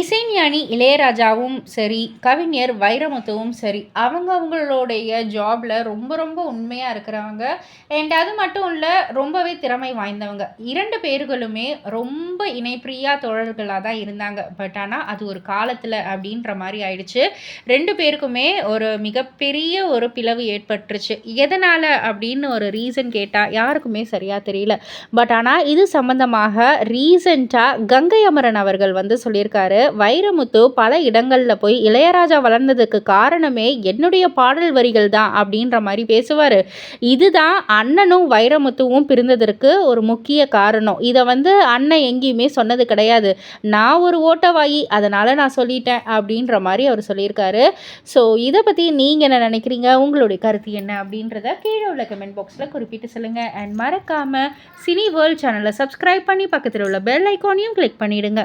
இசைஞானி இளையராஜாவும் சரி கவிஞர் வைரமுத்துவும் சரி அவங்க அவங்களுடைய ஜாபில் ரொம்ப ரொம்ப உண்மையாக இருக்கிறவங்க. அண்ட் அது மட்டும் இல்லை ரொம்பவே திறமை வாய்ந்தவங்க. இரண்டு பேர்களுமே ரொம்ப இணைப்பிரியா தோழர்களாக தான் இருந்தாங்க. பட் ஆனால் அது ஒரு காலத்தில் அப்படின்ற மாதிரி ஆயிடுச்சு. ரெண்டு பேருக்குமே ஒரு மிகப்பெரிய ஒரு பிளவு ஏற்பட்டுருச்சு. எதனால் அப்படின்னு ஒரு ரீசன் கேட்டால் யாருக்குமே சரியாக தெரியல. பட் ஆனால் இது சம்மந்தமாக ரீசண்டாக கங்கை அமரன் அவர்கள் வந்து சொல்லியிருக்காரு. வைரமுத்து பல இடங்களில் போய் இளையராஜா வளர்ந்ததுக்கு காரணமே என்னுடைய பாடல் வரிகள் தான் அப்படின்ற மாதிரி பேசுவார். இதுதான் அண்ணனும் வைரமுத்துவும் பிரிந்ததற்கு ஒரு முக்கிய காரணம். இதை வந்து அண்ணன் எங்கேயுமே சொன்னது கிடையாது. நான் ஒரு ஓட்டவாயி அதனால் நான் சொல்லிட்டேன் அப்படின்ற மாதிரி அவர் சொல்லியிருக்காரு. ஸோ இதை பற்றி நீங்கள் என்ன நினைக்கிறீங்க? உங்களுடைய கருத்து என்ன அப்படின்றத கீழே உள்ள கமெண்ட் பாக்ஸில் குறிப்பிட்டு சொல்லுங்கள் அண்ட் மறக்காமல் சினி வேர்ல்ட் சேனலை சப்ஸ்கிரைப் பண்ணி பக்கத்தில் உள்ள பெல் ஐக்கானையும் கிளிக் பண்ணிவிடுங்க